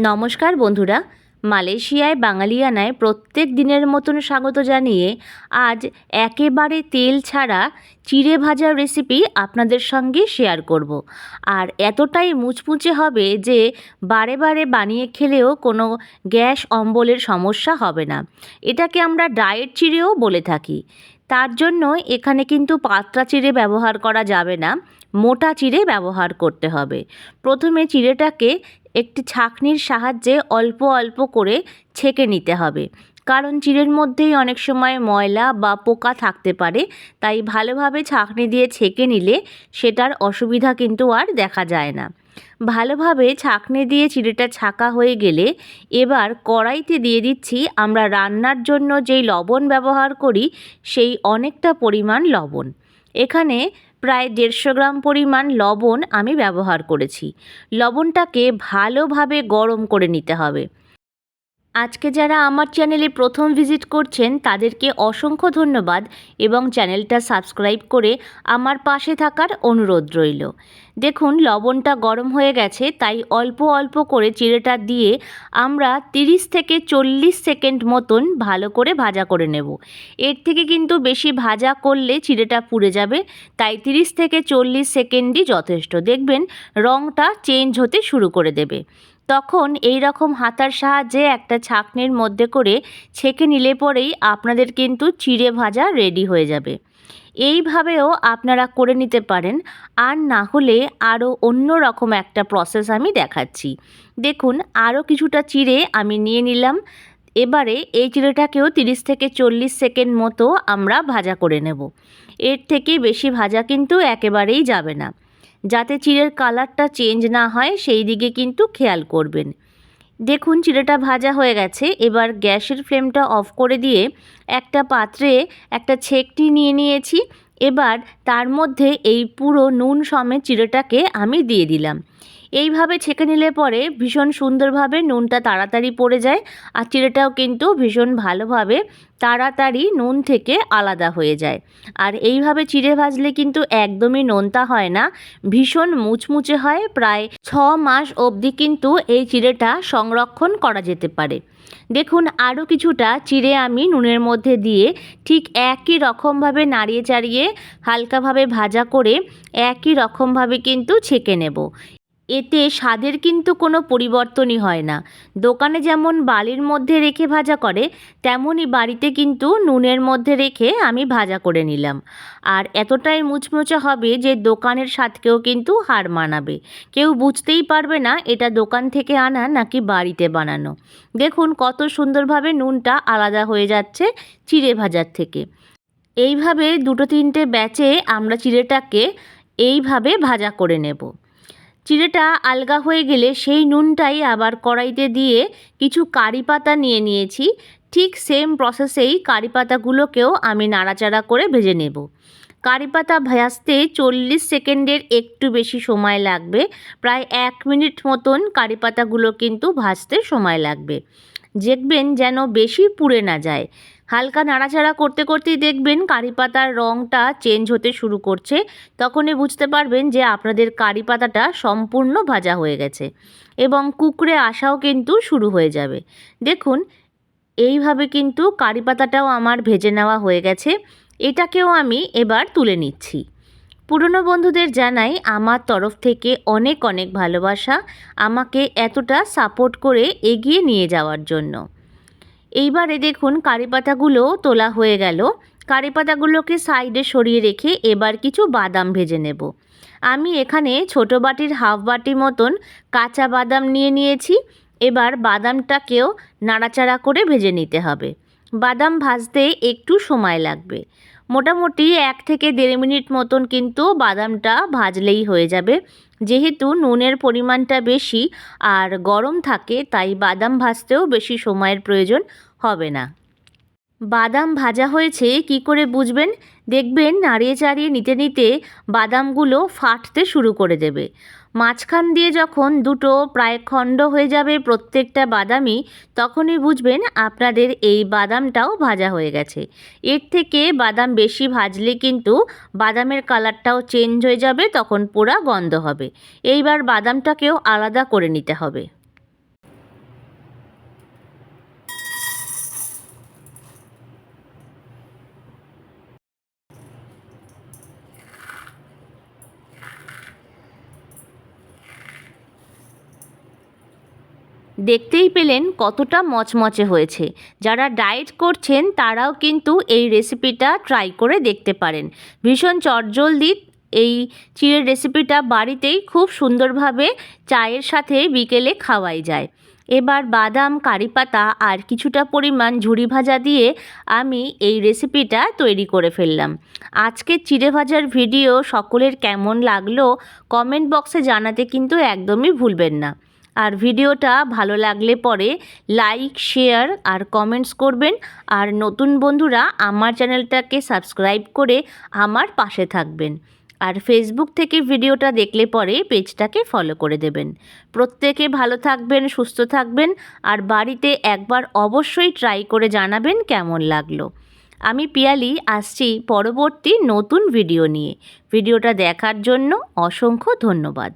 নমস্কার বন্ধুরা। মালয়েশিয়ায় বাঙালিয়ানায় প্রত্যেক দিনের মতন স্বাগত জানিয়ে আজ একেবারে তেল ছাড়া চিড়ে ভাজার রেসিপি আপনাদের সঙ্গে শেয়ার করব। আর এতটাই মুচমুচে হবে যে বারে বারে বানিয়ে খেলেও কোনো গ্যাস অম্বলের সমস্যা হবে না। এটাকে আমরা ডায়েট চিড়েও বলে থাকি। তার জন্য এখানে কিন্তু পাতলা চিড়ে ব্যবহার করা যাবে না, মোটা চিড়ে ব্যবহার করতে হবে। প্রথমে চিড়েটাকে একটি ছাঁকনির সাহায্যে অল্প অল্প করে ছেঁকে নিতে হবে, কারণ চিড়ের মধ্যেই অনেক সময় ময়লা বা পোকা থাকতে পারে, তাই ভালোভাবে ছাঁকনি দিয়ে ছেঁকে নিলে সেটার অসুবিধা কিন্তু আর দেখা যায় না। ভালোভাবে ছাঁকনি দিয়ে চিড়েটা ছাঁকা হয়ে গেলে এবার কড়াইতে দিয়ে দিচ্ছি আমরা রান্নার জন্য যেই লবণ ব্যবহার করি, সেই অনেকটা পরিমাণ লবণ। এখানে প্রায় দেড়শো গ্রাম পরিমাণ লবণ আমি ব্যবহার করেছি। লবণটাকে ভালোভাবে গরম করে নিতে হবে। আজকে যারা আমার চ্যানেলে প্রথম ভিজিট করছেন, তাদেরকে অসংখ্য ধন্যবাদ এবং চ্যানেলটা সাবস্ক্রাইব করে আমার পাশে থাকার অনুরোধ রইল। দেখুন, লবণটা গরম হয়ে গেছে, তাই অল্প অল্প করে চিড়েটা দিয়ে আমরা 30 থেকে চল্লিশ সেকেন্ড মতন ভালো করে ভাজা করে নেব। এর থেকে কিন্তু বেশি ভাজা করলে চিড়েটা পুড়ে যাবে, তাই 30 থেকে চল্লিশ সেকেন্ডই যথেষ্ট। দেখবেন রঙটা চেঞ্জ হতে শুরু করে দেবে। তখন এই রকম হাতার সাহায্যে একটা ছাঁকনির মধ্যে করে ছেঁকে নিলে পরেই আপনাদের কিন্তু চিড়ে ভাজা রেডি হয়ে যাবে। এইভাবেও আপনারা করে নিতে পারেন, আর না হলে আরও অন্য রকম একটা প্রসেস আমি দেখাচ্ছি। দেখুন আরও কিছুটা চিড়ে আমি নিয়ে নিলাম। এবারে এই চিড়েটাকেও তিরিশ থেকে চল্লিশ সেকেন্ড মতো আমরা ভাজা করে নেব। এর থেকে বেশি ভাজা কিন্তু একেবারেই যাবে না। যাতে চিড়ের কালারটা চেঞ্জ না হয়, সেই দিকে কিন্তু খেয়াল করবেন। দেখুন, চিড়েটা ভাজা হয়ে গেছে। এবার গ্যাসের ফ্লেমটা অফ করে দিয়ে একটা পাত্রে একটা ছেকটি নিয়ে নিয়েছি। এবার তার মধ্যে এই পুরো নুন সমেত চিড়েটাকে আমি দিয়ে দিলাম। এইভাবে ছেঁকে নিলে পরে ভীষণ সুন্দরভাবে নুনটা তাড়াতাড়ি পড়ে যায় আর চিড়েটাও কিন্তু ভীষণ ভালোভাবে তাড়াতাড়ি নুন থেকে আলাদা হয়ে যায়। আর এইভাবে চিড়ে ভাজলে কিন্তু একদমই নোনতা হয় না, ভীষণ মুচমুচে হয়। প্রায় ছ মাস অবধি কিন্তু এই চিড়েটা সংরক্ষণ করা যেতে পারে। দেখুন, আরও কিছুটা চিড়ে আমি নুনের মধ্যে দিয়ে ঠিক একই রকমভাবে নাড়িয়ে চাড়িয়ে হালকাভাবে ভাজা করে একই রকমভাবে কিন্তু ছেঁকে নেব। এতে স্বাদের কিন্তু কোনো পরিবর্তনই হয় না। দোকানে যেমন বালির মধ্যে রেখে ভাজা করে, তেমনই বাড়িতে কিন্তু নুনের মধ্যে রেখে আমি ভাজা করে নিলাম। আর এতটাই মুচমুচে হবে যে দোকানের স্বাদকেও কিন্তু হার মানাবে। কেউ বুঝতেই পারবে না এটা দোকান থেকে আনা নাকি বাড়িতে বানানো। দেখুন কত সুন্দরভাবে নুনটা আলাদা হয়ে যাচ্ছে চিড়ে ভাজার থেকে। এইভাবে দুটো তিনটে ব্যাচে আমরা চিড়েটাকে এইভাবে ভাজা করে নেব। চিড়েটা আলগা হয়ে গেলে সেই নুনটাই আবার কড়াইতে দিয়ে কিছু কারি পাতা নিয়ে নিয়েছি। ঠিক সেম প্রসেসেই কারি পাতাগুলোকেও আমি নাড়াচাড়া করে ভেজে নেব। কারি পাতা ভাজতে চল্লিশ সেকেন্ডের একটু বেশি সময় লাগবে। প্রায় এক মিনিট মতন কারি পাতাগুলো কিন্তু ভাজতে সময় লাগবে। দেখবেন যেন বেশি পুড়ে না যায়। হালকা নাড়াচাড়া করতে করতেই দেখবেন কারি পাতার রঙটা চেঞ্জ হতে শুরু করছে। তখনই বুঝতে পারবেন যে আপনাদের কারি পাতাটা সম্পূর্ণ ভাজা হয়ে গেছে এবং কুকড়ে আসাও কিন্তু শুরু হয়ে যাবে। দেখুন, এইভাবে কিন্তু কারি পাতাটাও আমার ভেজে নেওয়া হয়ে গেছে। এটাকেও আমি এবার তুলে নিচ্ছি। পুরনো বন্ধুদের জানাই, আমার তরফ থেকে অনেক অনেক ভালোবাসা। আমাকে এতটা সাপোর্ট করে এগিয়ে নিয়ে যাওয়ার জন্য। এইবারে দেখুন কারি পাতাগুলো তোলা হয়ে গেল। কারি পাতাগুলোকে সাইডে সরিয়ে রেখে এবার কিছু বাদাম ভেজে নেব। আমি এখানে ছোট বাটির হাফ বাটি মতন কাঁচা বাদাম নিয়ে নিয়েছি। এবার বাদামটাকেও নাড়াচাড়া করে ভেজে নিতে হবে। বাদাম ভাজতে একটু সময় লাগবে। মোটামুটি এক থেকে দেড় মিনিট মতন কিন্তু বাদামটা ভাজলেই হয়ে যাবে। যেহেতু নুনের পরিমাণটা বেশি আর গরম থাকে, তাই বাদাম ভাজতেও বেশি সময়ের প্রয়োজন। হবে না। বাদাম ভাজা হয়েছে কি করে বুঝবেন? দেখবেন নাড়িয়ে চাড়িয়ে নিতে নিতে বাদামগুলো ফাটতে শুরু করে দেবে। মাঝখান দিয়ে যখন দুটো প্রায় খণ্ড হয়ে যাবে প্রত্যেকটা বাদামই, তখনই বুঝবেন আপনাদের এই বাদামটাও ভাজা হয়ে গেছে। এর থেকে বাদাম বেশি ভাজলে কিন্তু বাদামের কালারটাও চেঞ্জ হয়ে যাবে, তখন পোড়া গন্ধ হবে। এইবার বাদামটাকেও আলাদা করে নিতে হবে। দেখতেই পেলেন কতটা মচমচে হয়েছে। যারা ডায়েট করছেন, তারাও কিন্তু এই রেসিপিটা ট্রাই করে দেখতে পারেন। ভীষণ চটজলদি এই চিড়ের রেসিপিটা বাড়িতেই খুব সুন্দরভাবে চায়ের সাথে বিকেলে খাওয়াই যায়। এবার বাদাম কারি পাতা আর কিছুটা পরিমাণ ঝুড়ি ভাজা দিয়ে আমি এই রেসিপিটা তৈরি করে ফেললাম। আজকের চিড়ে ভাজার ভিডিও সকলের কেমন লাগল কমেন্ট বক্সে জানাতে কিন্তু একদমই ভুলবেন না। আর ভিডিওটা ভালো লাগলে পরে লাইক, শেয়ার আর কমেন্টস করবেন। আর নতুন বন্ধুরা আমার চ্যানেলটাকে সাবস্ক্রাইব করে আমার পাশে থাকবেন। আর ফেসবুক থেকে ভিডিওটা দেখলে পরে পেজটাকে ফলো করে দেবেন। প্রত্যেকে ভালো থাকবেন, সুস্থ থাকবেন। আর বাড়িতে একবার অবশ্যই ট্রাই করে জানাবেন কেমন লাগল। আমি পিয়ালি, আসছি পরবর্তী নতুন ভিডিও নিয়ে। ভিডিওটা দেখার জন্য অসংখ্য ধন্যবাদ।